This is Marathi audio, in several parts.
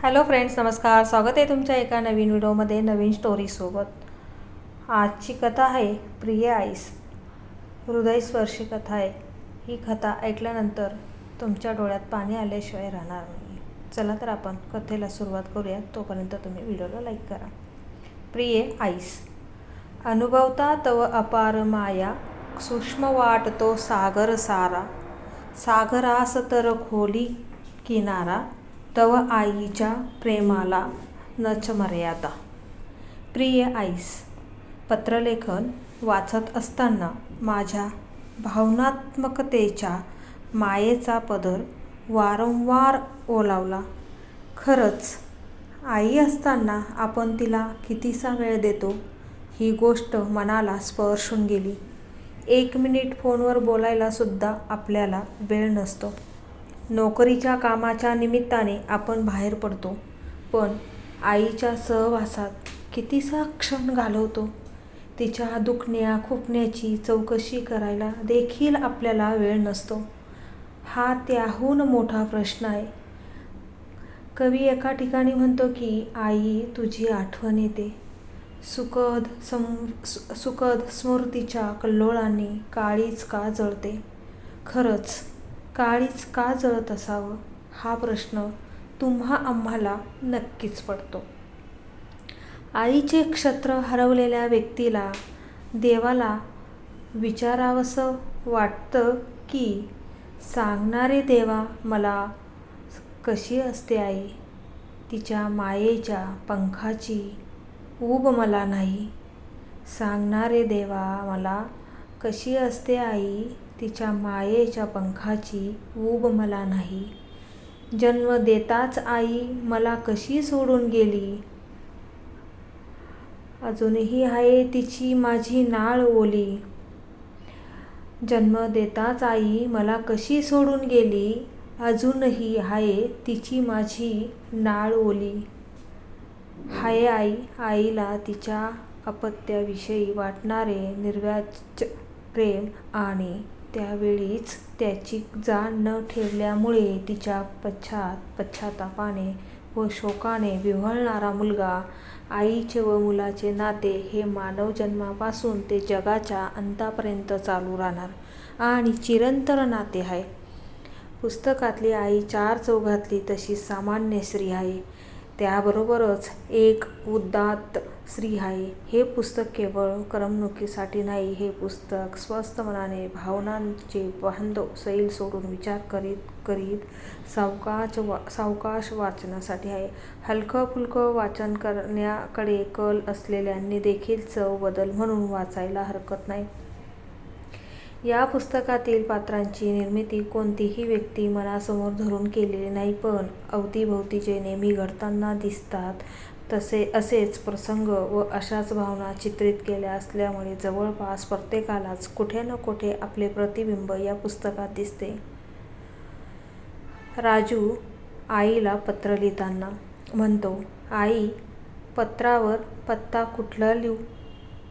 हॅलो फ्रेंड्स नमस्कार. स्वागत आहे तुमच्या एका नवीन व्हिडिओमध्ये नवीन स्टोरीसोबत आजची कथा आहे प्रिय आईस. हृदयस्पर्शी कथा आहे. ही कथा ऐकल्यानंतर तुमच्या डोळ्यात पाणी आल्याशिवाय राहणार नाही चला तर आपण कथेला सुरुवात करूया. तोपर्यंत तुम्ही व्हिडिओला लाईक करा. प्रिय आईस अनुभवता तव अपार माया सूक्ष्म वाटतो सागर सारा. सागरास तर खोली किनारा तव आईच्या प्रेमाला नच मर्यादा प्रिय आईस पत्रलेखन वाचत असताना माझ्या भावनात्मकतेच्या मायेचा पदर वारंवार ओलावला. खरंच आई असताना आपण तिला कितीसा वेळ देतो ही गोष्ट मनाला स्पर्शून गेली. एक मिनिट फोनवर बोलायलासुद्धा आपल्याला वेळ नसतो. नोकरीच्या कामाच्या निमित्ताने आपण बाहेर पडतो. पण आईच्या सहवासात कितीसा क्षण घालवतो? तिच्या दुखण्या खुपण्याची चौकशी करायला देखील आपल्याला वेळ नसतो. हा त्याहून मोठा प्रश्न आहे. कवी एका ठिकाणी म्हणतो की आई तुझी आठवण येते. सुखद सम सुखद स्मृतीच्या कल्लोळाने काळीच का जळते? खरंच काळीच का जळत असावं? हा प्रश्न तुम्हा आम्हाला नक्कीच पडतो. आईचे क्षत्र हरवलेल्या व्यक्तीला देवाला विचारावंसं वाटतं की सांगणारे देवा मला कशी असते आई? तिच्या मायेच्या पंखाची ऊब मला नाही. सांगणारे देवा मला कशी असते आई? तिच्या मायेच्या पंखाची ऊब मला नाही. जन्म देताच आई मला कशी सोडून गेली? अजूनही आहे तिची माझी नाळ ओली. जन्म देताच आई मला कशी सोडून गेली? अजूनही आहे तिची माझी नाळ ओली. हाय आई आईला तिच्या अपत्याविषयी वाटणारे निर्व्याज प्रेम आणि त्यावेळीच त्याची जाण न ठेवल्यामुळे तिच्या पश्चात पश्चातापाने व शोकाने विव्हळणारा मुलगा आईचे व मुलाचे नाते हे मानव जन्मापासून ते जगाच्या अंतापर्यंत चालू राहणार आणि चिरंतर नाते आहे. पुस्तकातली आई चार चौघातली तशी सामान्य स्त्री आहे. त्याबरोबरच एक उदात्त स्त्री आहे हे पुस्तक केवळ करमणुकीसाठी नाही हे पुस्तक स्वस्थ मनाने भावनांचे बांधव सैल सोडून विचार करीत करीत सावकाश वा सावकाश वाचनासाठी आहे. हलकं फुलकं वाचन करण्याकडे कल असलेल्यांनी देखील चव बदल म्हणून वाचायला हरकत नाही. या पुस्तकातील पात्रांची निर्मिती कोणतीही व्यक्ती मनासमोर धरून केलेली नाही पण अवतीभोवती जे नेहमी घडताना दिसतात तसे असेच प्रसंग व अशाच भावना चित्रित केल्या असल्यामुळे जवळपास प्रत्येकालाच कुठे न कुठे आपले प्रतिबिंब या पुस्तकात दिसते. राजू आईला पत्र लिहिताना म्हणतो आई पत्रावर पत्ता कुठला लिहू?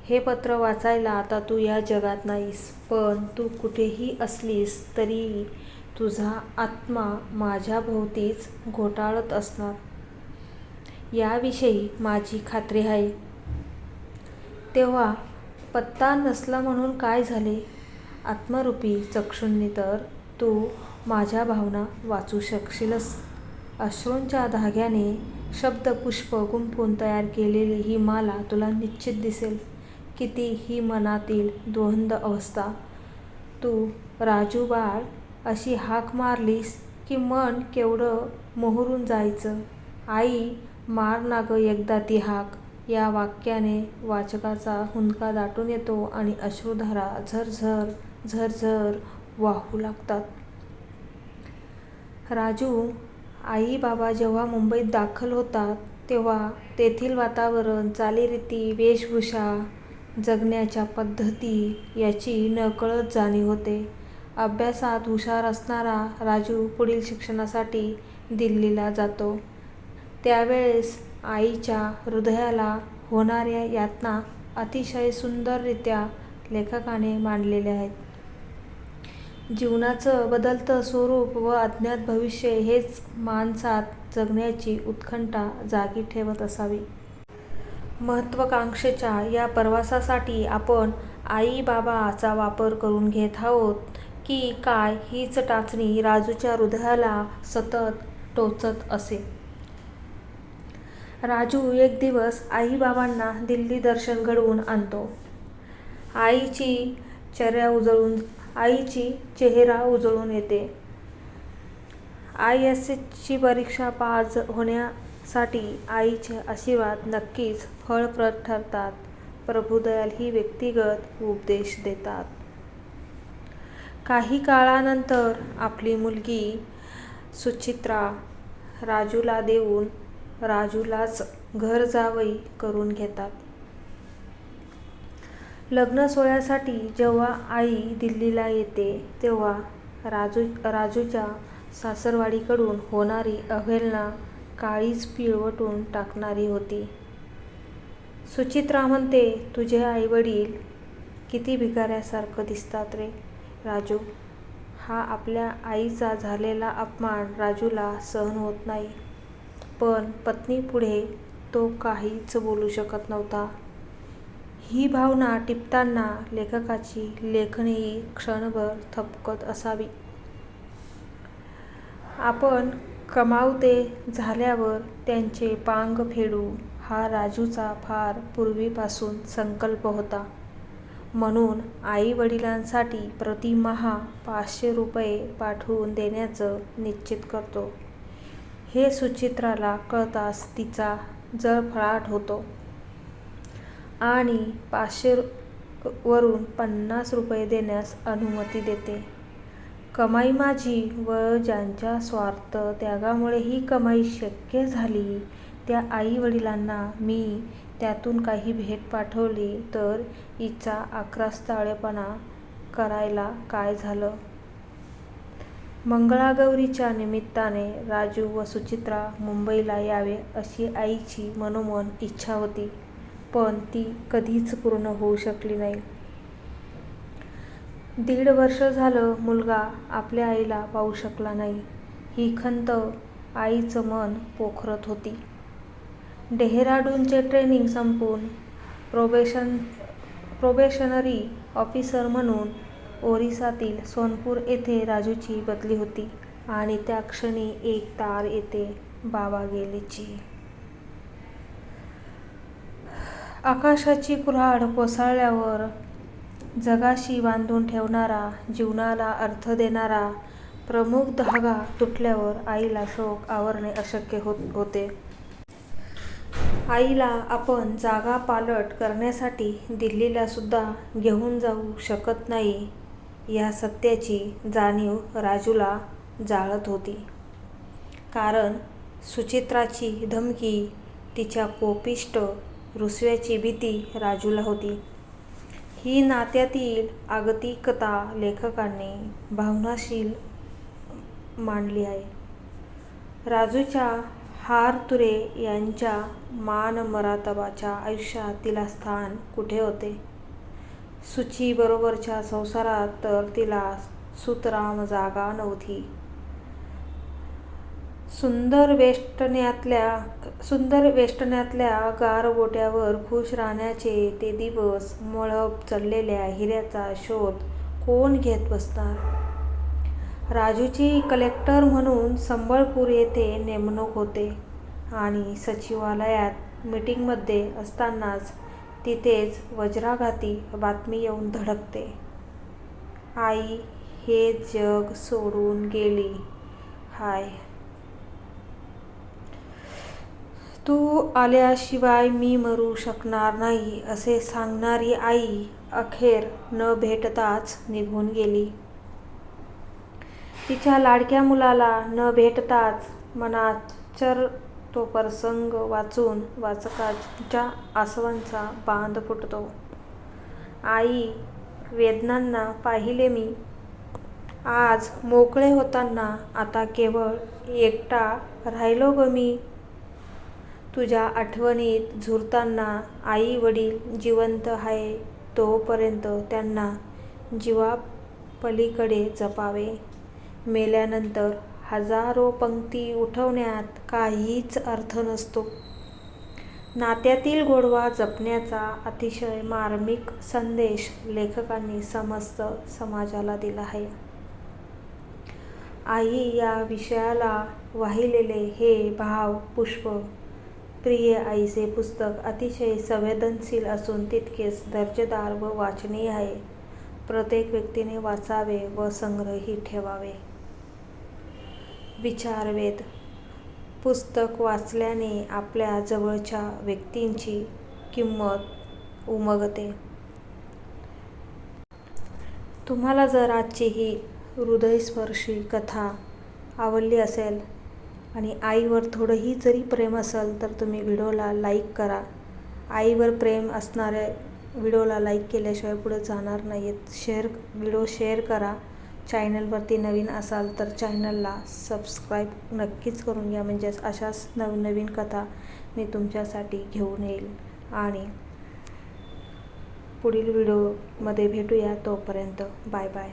हे पत्र वाचायला आता तू या जगात नाहीस पण तू कुठेही असलीस तरी तुझा आत्मा माझ्याभोवतीच घोटाळत असणार. याविषयी माझी खात्री आहे. तेव्हा पत्ता नसला म्हणून काय झाले? आत्मरूपी चक्षुंनी तर तू माझ्या भावना वाचू शकशीलच अश्रूंच्या धाग्याने शब्दपुष्प गुंफून तयार केलेली ही माला तुला निश्चित दिसेल. किती ही मनातील द्वंद अवस्था. तू राजू बाळ अशी हाक मारलीस की मन केवढं मोहरून जायचं. आई मार ना एकदा ती हाक या वाक्याने वाचकाचा हुंदका दाटून येतो आणि अश्रुधारा झरझर झरझर वाहू लागतात. राजू आई बाबा जेव्हा मुंबईत दाखल होतात तेव्हा तेथील वातावरण चालीरीती वेशभूषा जगण्याच्या पद्धती याची नकळत जाणीव होते. अभ्यासात हुशार असणारा राजू पुढील शिक्षणासाठी दिल्लीला जातो. त्यावेळेस आईच्या हृदयाला होणाऱ्या यातना अतिशय सुंदररित्या लेखकाने मांडलेल्या आहेत जीवनाचं बदलतं स्वरूप व अज्ञात भविष्य हेच माणसात जगण्याची उत्कंठा जागी ठेवत असावी. महत्त्वाकांक्षेच्या या प्रवासासाठी आपण आई बाबाचा वापर करून घेत आहोत की काय हीच टाचणी राजूच्या हृदयाला सतत टोचत असे. राजू एक दिवस आईबाबांना दिल्ली दर्शन घडवून आणतो. आईची चेहरा उजळून येते. आय. एस. ची परीक्षा पास होण्यासाठी आईचे आशीर्वाद नक्कीच फळप्रद ठरतात. प्रभुदयाल ही व्यक्तिगत उपदेश देतात. काही काळानंतर आपली मुलगी सुचित्रा राजूला देऊन राजूलाच घरजावई करून घेतात. लग्नसोहळ्यासाठी जेव्हा आई दिल्लीला येते तेव्हा राजू राजूच्या सासरवाडीकडून होणारी अवहेलना काळीज पिळवटून टाकणारी होती. सुचित्रा म्हणते तुझे आई-वडील किती भिकाऱ्यासारखं दिसतात रे राजू. हा आपल्या आईचा झालेला अपमान राजूला सहन होत नाही. पण पत्नीपुढे तो काहीच बोलू शकत नव्हता. ही भावना टिपताना लेखकाची लेखणीही क्षणभर थबकत असावी. आपण कमावते झाल्यावर त्यांचे पांग फेडू हा राजूचा फार पूर्वीपासून संकल्प होता. म्हणून आई-वडिलांसाठी पाचशे रुपये पाठवून देण्याचं निश्चित करतो. हे सुचित्राला कळताच तिचा जळफळाट होतो आणि पाचशे वरून पन्नास रुपये देण्यास अनुमती देते. कमाई माझी व ज्यांच्या स्वार्थ त्यागामुळे ही कमाई शक्य झाली त्या आई-वडिलांना मी त्यातून काही भेट पाठवली तर हिचा आक्रस्ताळेपणा करायला काय झालं? मंगळागौरीच्या निमित्ताने राजू व सुचित्रा मुंबईला यावे अशी आईची मनोमन इच्छा होती. पण ती कधीच पूर्ण होऊ शकली नाही. दीड वर्ष झालं मुलगा आपल्या आईला पाहू शकला नाही ही खंत आईचं मन पोखरत होती. डेहराडूनचे ट्रेनिंग संपून प्रोबेशन प्रोबेशनरी ऑफिसर म्हणून ओरिसातील सोनपूर येथे राजूची बदली होती आणि त्या क्षणी एक तार येते बाबा गेलेची. आकाशाची कुऱ्हाड कोसळल्यावर जगाशी बांधून ठेवणारा, जीवनाला अर्थ देणारा प्रमुख धागा तुटल्यावर आईला शोक आवरणे अशक्य होत होते. आईला आपण जागा-पालट करण्यासाठी दिल्लीलासुद्धा घेऊन जाऊ शकत नाही या सत्याची जाणीव राजूला जाळत होती. कारण सुचित्राची धमकी, तिच्या कोपिष्ट रुसव्याची भीती राजूला होती. ही नात्यातील अगतिकता लेखकाने भावनाशील मांडली आहे. राजूच्या हार तुरे यांच्या मानमरातबाच्या आयुष्यात तिला स्थान कुठे होते? सुचीबरोबरच्या संसारात तर तिला सुतराम जागा नव्हती. सुंदर वेष्टण्यातल्या सुंदर वेष्टण्यातल्या गारगोट्यावर खुश राहण्याचे ते दिवस मळप चढलेल्या हिऱ्याचा शोध कोण घेत बसणार? राजूची कलेक्टर म्हणून संबळपूर येथे नेमणूक होते आणि सचिवालयात मीटिंगमध्ये असतानाच तिथेच वज्राघाती बातमी येऊन धडकते. आई हे जग सोडून गेली हाय! तू आल्याशिवाय मी मरू शकणार नाही असे सांगणारी आई अखेर न भेटताच निघून गेली. तिच्या लाडक्या मुलाला न भेटताच मनात चर तो प्रसंग वाचून वाचकाच्या आसवांचा बांध फुटतो. आई वेदनांना पाहिले मी. आज मोकळे होताना आता केवळ एकटा राहिलो ग मी. तुझ्या आठवणीत झुरताना आई-वडील जिवंत आहे तोपर्यंत त्यांना जीवापलीकडे जपावे. मेल्यानंतर हजारो पंक्ती उठवण्यात काहीच अर्थ नसतो. नात्यातील गोडवा जपण्याचा अतिशय मार्मिक संदेश लेखकांनी समस्त समाजाला दिला आहे. आई या विषयाला वाहिलेले हे भाव पुष्प प्रिय आईचे पुस्तक अतिशय संवेदनशील असून तितकेच दर्जेदार व वाचनीय आहे. प्रत्येक व्यक्तीने वाचावे व संग्रही ठेवावे. विचारवेध पुस्तक वाचल्याने आपल्या जवळच्या व्यक्तींची किंमत उमगते. तुम्हाला जर आजची ही हृदयस्पर्शी कथा आवडली असेल आणि आईवर थोडंही जरी प्रेम असेल तर तुम्ही व्हिडिओला लाईक करा. आईवर प्रेम असणाऱ्या व्हिडिओला लाईक केल्याशिवाय पुढे जाणार नाहीत. शेअर व्हिडिओ शेअर करा. चॅनलवरती नवीन असाल तर चॅनलला सबस्क्राईब नक्कीच करून घ्या. म्हणजेच अशाच नवनवीन कथा मी तुमच्यासाठी घेऊन येईल. आणि पुढील व्हिडिओमध्ये भेटूया. तोपर्यंत बाय बाय.